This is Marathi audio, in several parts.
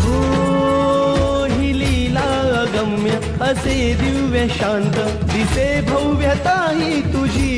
हो ही लीला अगम्य असे दिव्य शांत दिसे भव्यता ही तुझी.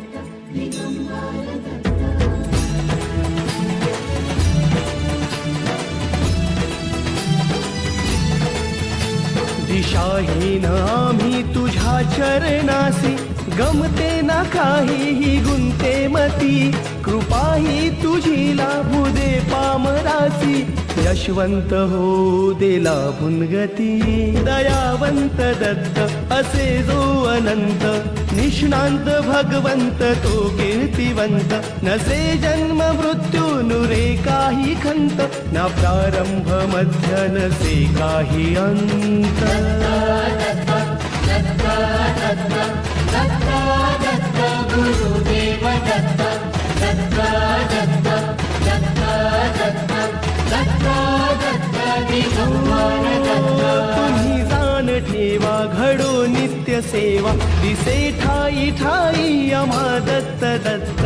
दिशाहीन आम्ही तुझ्या चरणासी. गमते ना काहीही गुंते मती. कृपाही तुझी यशवंत हो देला भुनगती दयावंत दत्त असे जो अनंत. निष्णांत भगवंत तो कीर्तिवंत. नसे जन्म मृत्यू नुरे काही खंत. ना प्रारंभ मध्य नसे काही अंत. तुम्ही ठेवा घडो नित्य सेवा. दिसे ठाई ठाई अमा दत्त दत्त.